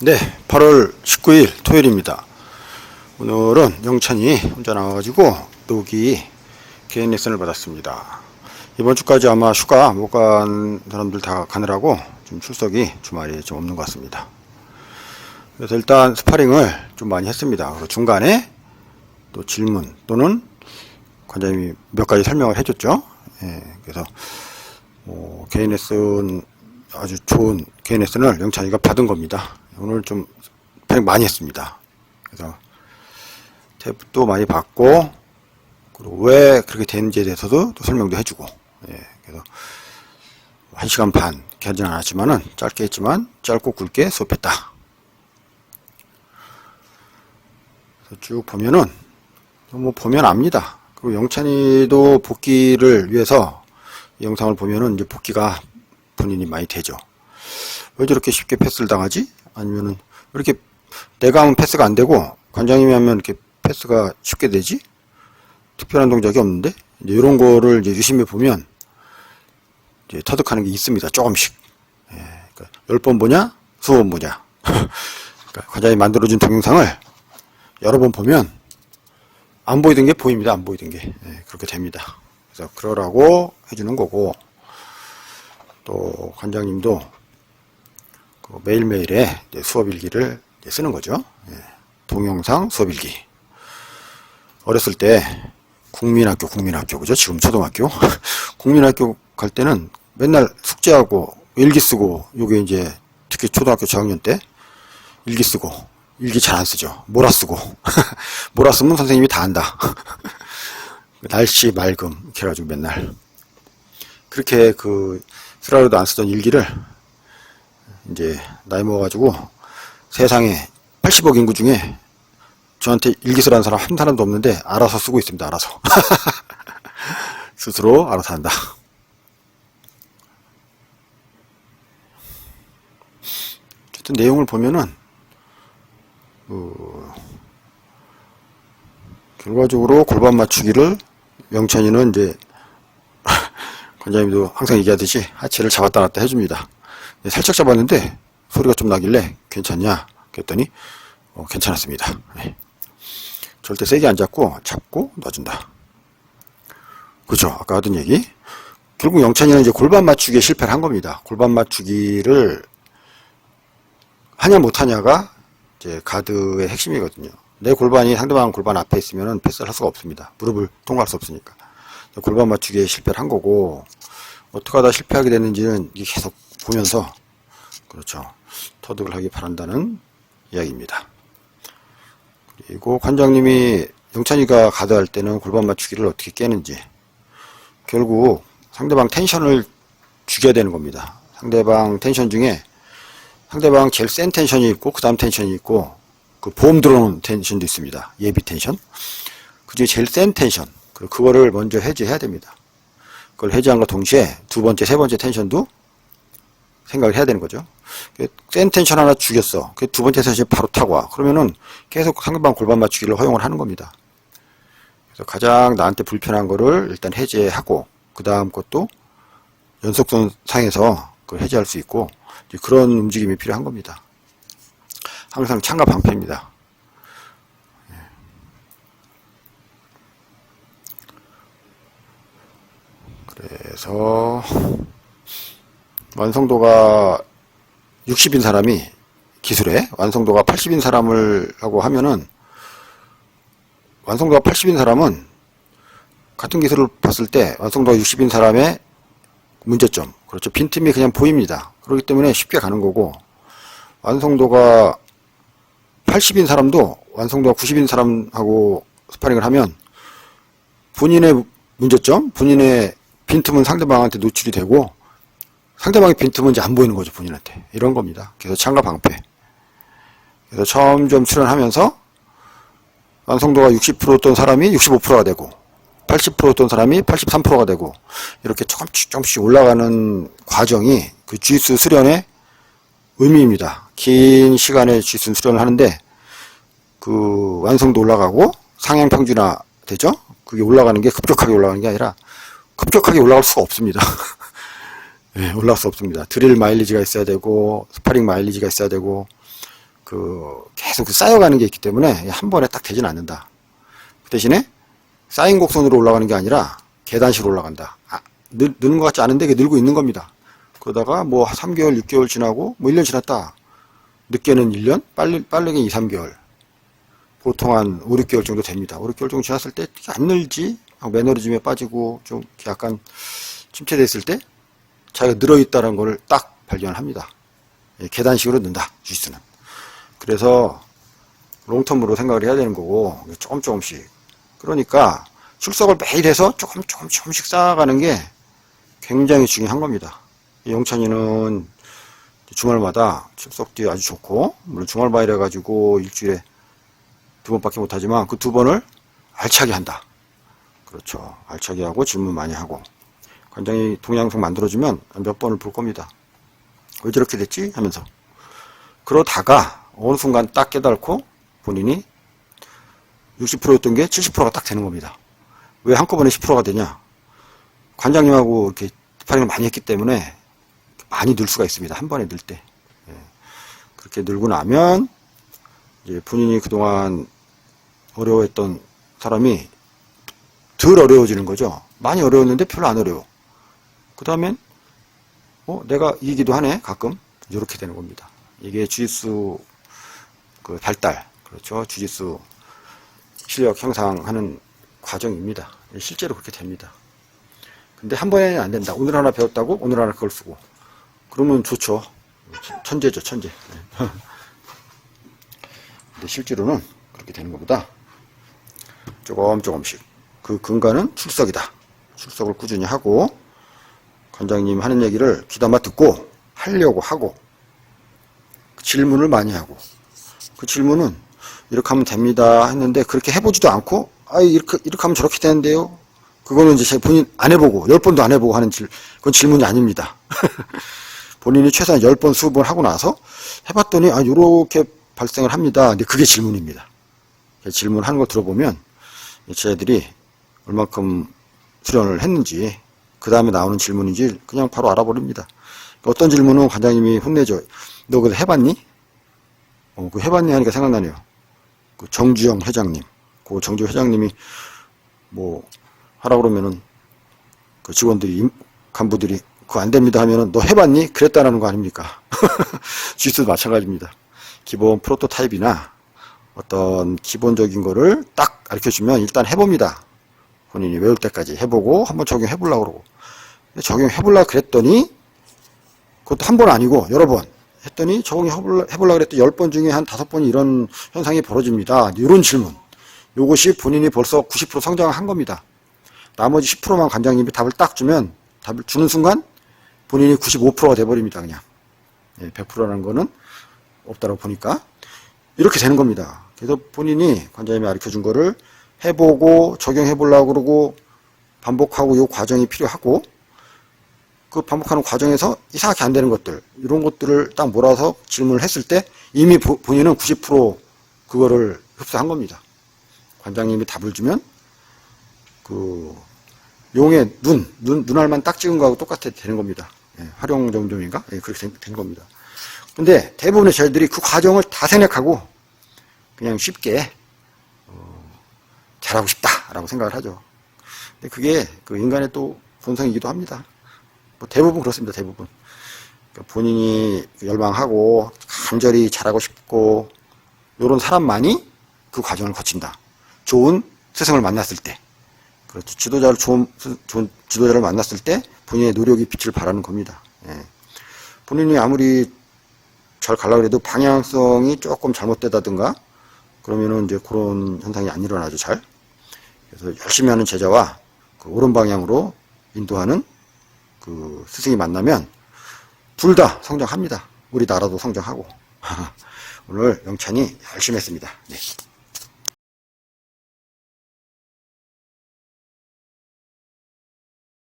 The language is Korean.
네, 8월 19일 토요일입니다. 오늘은 영찬이 혼자 나와가지고 노기 개인 레슨을 받았습니다. 이번 주까지 아마 휴가 못 간 사람들 다 가느라고 좀 출석이 주말에 좀 없는 것 같습니다. 그래서 일단 스파링을 좀 많이 했습니다. 그리고 중간에 또 질문 또는 관장님이 몇 가지 설명을 해줬죠. 예, 그래서 뭐 개인 레슨 아주 좋은 개인 레슨을 영찬이가 받은 겁니다. 오늘 좀 스파링 많이 했습니다. 그래서 탭도 많이 받고 그리고 왜 그렇게 되는지에 대해서도 또 설명도 해주고 예, 그래서 한 시간 반 길진 않았지만은 짧게 했지만 짧고 굵게 수업했다. 쭉 보면은 뭐 보면 압니다. 그리고 영찬이도 복귀를 위해서 이 영상을 보면은 이제 복귀가 본인이 많이 되죠. 왜 저렇게 쉽게 패스를 당하지? 아니면은 왜 이렇게 내가 하면 패스가 안 되고 관장님이 하면 이렇게 패스가 쉽게 되지? 특별한 동작이 없는데 이제 이런 거를 이제 유심히 보면 이제 터득하는 게 있습니다. 조금씩. 예, 그러니까 10번 보냐? 20번 보냐? 그러니까 관장이 만들어준 동영상을 여러 번 보면 안 보이던 게 보입니다. 안 보이던 게. 예, 그렇게 됩니다. 그래서 그러라고 해주는 거고 또 관장님도 그 매일매일의 이제 수업 일기를 이제 쓰는 거죠. 예, 동영상 수업 일기. 어렸을 때 국민학교, 국민학교, 그죠? 지금 초등학교. 국민학교 갈 때는 맨날 숙제하고 일기 쓰고, 요게 이제 특히 초등학교 저학년 때 일기 쓰고, 일기 잘 안 쓰죠. 몰아 쓰고. 몰아 쓰면 선생님이 다 안다. 날씨 맑음, 이렇게 해가지고 맨날. 그렇게 그, 쓰라로도 안 쓰던 일기를 이제 나이 먹어가지고 세상에 80억 인구 중에 저한테 일기 쓰라는 사람 한 사람도 없는데 알아서 쓰고 있습니다. 알아서 스스로 알아서 한다. 어쨌든 내용을 보면은 그 결과적으로 골반 맞추기를 명찬이는 이제 관장님도 항상 얘기하듯이 하체를 잡았다 놨다 해줍니다. 네, 살짝 잡았는데 소리가 좀 나길래 괜찮냐? 그랬더니 어, 괜찮았습니다. 네. 절대 세게 안 잡고 잡고 놔준다. 그죠? 아까 하던 얘기. 결국 영찬이는 이제 골반 맞추기에 실패를 한 겁니다. 골반 맞추기를 하냐 못하냐가 이제 가드의 핵심이거든요. 내 골반이 상대방 골반 앞에 있으면 패스를 할 수가 없습니다. 무릎을 통과할 수 없으니까. 골반 맞추기에 실패를 한 거고 어떻게 하다 실패하게 됐는지는 계속 보면서 그렇죠. 터득을 하기 바란다는 이야기입니다. 그리고 관장님이 영찬이가 가드할 때는 골반 맞추기를 어떻게 깨는지 결국 상대방 텐션을 죽여야 되는 겁니다. 상대방 텐션 중에 상대방 제일 센 텐션이 있고 그 다음 텐션이 있고 그 보험 들어오는 텐션도 있습니다. 예비 텐션. 그 중에 제일 센 텐션. 그거를 먼저 해제해야 됩니다. 그걸 해제한과 동시에 두 번째, 세 번째 텐션도 생각을 해야 되는 거죠. 센 텐션 하나 죽였어. 그두 번째 텐션이 바로 타고 와. 그러면은 계속 상대방 골반 맞추기를 허용을 하는 겁니다. 그래서 가장 나한테 불편한 거를 일단 해제하고 그 다음 것도 연속선 상에서 그걸 해제할 수 있고 그런 움직임이 필요한 겁니다. 항상 창과 방패입니다. 그래서 완성도가 60인 사람이 기술에 완성도가 80인 사람을 하고 하면은 완성도가 80인 사람은 같은 기술을 봤을 때 완성도가 60인 사람의 문제점 그렇죠. 빈틈이 그냥 보입니다. 그렇기 때문에 쉽게 가는 거고 완성도가 80인 사람도 완성도가 90인 사람하고 스파링을 하면 본인의 문제점 본인의 빈틈은 상대방한테 노출이 되고 상대방의 빈틈은 이제 안 보이는 거죠, 본인한테. 이런 겁니다. 그래서 창과 방패. 그래서 점점 수련하면서 완성도가 60%였던 사람이 65%가 되고 80%였던 사람이 83%가 되고 이렇게 조금씩 조금씩 올라가는 과정이 그 쥐수 수련의 의미입니다. 긴 시간에 쥐수 수련을 하는데 그 완성도 올라가고 상향 평준화 되죠? 그게 올라가는 게 급격하게 올라가는 게 아니라 급격하게 올라갈 수가 없습니다. 네, 올라갈 수 없습니다. 드릴 마일리지가 있어야 되고, 스파링 마일리지가 있어야 되고, 그 계속 그 쌓여가는 게 있기 때문에 한 번에 딱 되진 않는다. 그 대신에 쌓인 곡선으로 올라가는 게 아니라 계단식으로 올라간다. 아, 늘, 느는 것 같지 않은데 이게 늘고 있는 겁니다. 그러다가 뭐 3개월, 6개월 지나고 뭐 1년 지났다. 늦게는 1년, 빨리, 빠르게 2, 3개월. 보통 한 5, 6개월 정도 됩니다. 5, 6개월 정도 지났을 때 안 늘지? 매너리즘에 빠지고 좀 약간 침체됐을 때 자기가 늘어있다는 걸딱 발견합니다. 예, 계단식으로 는다, 주짓수는. 그래서 롱텀으로 생각을 해야 되는 거고 조금 조금씩 그러니까 출석을 매일 해서 조금 조금 조금씩 쌓아가는 게 굉장히 중요한 겁니다. 이 영찬이는 주말마다 출석도 아주 좋고 물론 주말반이라 가지고 일주일에 두 번밖에 못하지만 그 두 번을 알차게 한다. 그렇죠. 알차게 하고 질문 많이 하고 관장이 동영상 만들어주면 몇 번을 볼 겁니다. 왜 저렇게 됐지? 하면서 그러다가 어느 순간 딱 깨달고 본인이 60%였던 게 70%가 딱 되는 겁니다. 왜 한꺼번에 10%가 되냐? 관장님하고 이렇게 스파링을 많이 했기 때문에 많이 늘 수가 있습니다. 한 번에 늘 때. 예. 그렇게 늘고 나면 이제 본인이 그동안 어려워했던 사람이 덜 어려워지는 거죠. 많이 어려웠는데 별로 안 어려워. 그 다음엔 어, 내가 이기도 하네 가끔 이렇게 되는 겁니다. 이게 주짓수 그 발달 그렇죠. 주짓수 실력 향상하는 과정입니다. 실제로 그렇게 됩니다. 근데 한 번에는 안 된다. 오늘 하나 배웠다고 오늘 하나 그걸 쓰고 그러면 좋죠. 천재죠, 천재. 네. 근데 실제로는 그렇게 되는 것보다 조금 조금씩 그 근간은 출석이다. 출석을 꾸준히 하고 관장님 하는 얘기를 귀담아 듣고 하려고 하고 그 질문을 많이 하고 그 질문은 이렇게 하면 됩니다 했는데 그렇게 해보지도 않고 아 이렇게 이렇게 하면 저렇게 되는데요? 그거는 이제 제 본인 안 해보고 열 번도 안 해보고 하는 질 그건 질문이 아닙니다. 본인이 최소한 열 번 수업 을 하고 나서 해봤더니 아 요렇게 발생을 합니다. 근데 그게 질문입니다. 질문하는 걸 들어보면 제자들이 얼만큼 수련을 했는지 그 다음에 나오는 질문인지 그냥 바로 알아버립니다. 어떤 질문은 관장님이 혼내죠. 너 그거 해봤니? 어, 그 해봤니 하니까 생각나네요. 그 정주영 회장님. 그 정주영 회장님이 뭐 하라 그러면은 그 직원들이 간부들이 그거 안 됩니다 하면은 너 해봤니? 그랬다라는 거 아닙니까? 주짓수도 마찬가지입니다. 기본 프로토타입이나 어떤 기본적인 거를 딱 가르쳐 주면 일단 해봅니다. 본인이 외울 때까지 해보고 한번 적용해 보려고 그러고 적용해 보려고 그랬더니 그것도 한 번 아니고 여러 번 했더니 적용해 보려고 그랬더니 열번 중에 한 다섯 번이 이런 현상이 벌어집니다. 이런 질문. 요것이 본인이 벌써 90% 성장한 겁니다. 나머지 10%만 관장님이 답을 딱 주면 답을 주는 순간 본인이 95%가 돼버립니다. 그냥 100%라는 거는 없다고 보니까 이렇게 되는 겁니다. 그래서 본인이 관장님이 가르쳐 준 거를 해보고 적용해 보려고 그러고 반복하고 요 과정이 필요하고 그 반복하는 과정에서 이상하게 안 되는 것들 이런 것들을 딱 몰아서 질문을 했을 때 이미 보, 본인은 90% 그거를 흡수한 겁니다. 관장님이 답을 주면 그 용의 눈, 눈 눈알만 딱 찍은 거하고 똑같아 되는 겁니다. 예, 활용 정도인가? 예, 그렇게 된, 된 겁니다. 근데 대부분의 저희들이 그 과정을 다 생략하고 그냥 쉽게 잘하고 싶다라고 생각을 하죠. 근데 그게 그 인간의 또 본성이기도 합니다. 뭐 대부분 그렇습니다. 대부분. 그러니까 본인이 열망하고 간절히 잘하고 싶고 이런 사람만이 그 과정을 거친다. 좋은 스승을 만났을 때, 그렇죠. 지도자를 좋은, 좋은 지도자를 만났을 때 본인의 노력이 빛을 발하는 겁니다. 예. 본인이 아무리 잘 가려고 해도 방향성이 조금 잘못되다든가 그러면은 이제 그런 현상이 안 일어나죠, 잘. 그래서 열심히 하는 제자와 그 옳은 방향으로 인도하는 그 스승이 만나면 둘 다 성장합니다. 우리 나라도 성장하고. 오늘 영찬이 열심히 했습니다. 네.